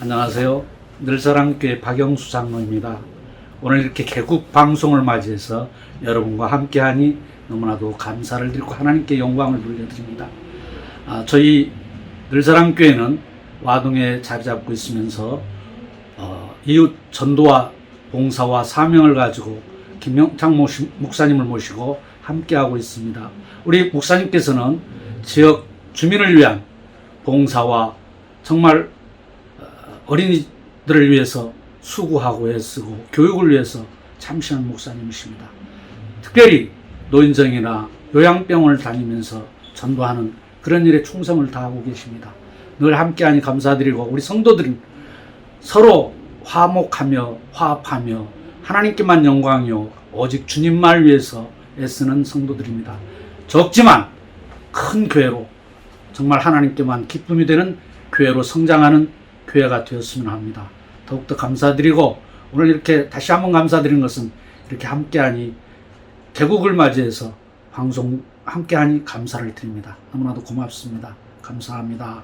안녕하세요. 늘사랑교회 박영수 장로입니다. 오늘 이렇게 개국 방송을 맞이해서 여러분과 함께하니 너무나도 감사를 드리고 하나님께 영광을 돌려드립니다. 아, 저희 늘사랑교회는 와동에 자리 잡고 있으면서 어, 이웃 전도와 봉사와 사명을 가지고 김영창 모시- 목사님을 모시고 함께하고 있습니다. 우리 목사님께서는 지역 주민을 위한 봉사와 정말 어, 어린이들을 위해서 수고하고 애쓰고 교육을 위해서 참신한 목사님이십니다. 특별히 노인정이나 요양병원을 다니면서 전도하는 그런 일에 충성을 다하고 계십니다. 늘 함께하니 감사드리고 우리 성도들은 서로 화목하며 화합하며 하나님께만 영광이요 오직 주님만 위해서 애쓰는 성도들입니다. 적지만 큰 교회로 정말 하나님께만 기쁨이 되는 교회로 성장하는 교회가 되었으면 합니다. 더욱더 감사드리고 오늘 이렇게 다시 한번 감사드리는 것은 이렇게 함께하니 개국을 맞이해서 방송 함께하니 감사를 드립니다. 너무나도 고맙습니다. 감사합니다.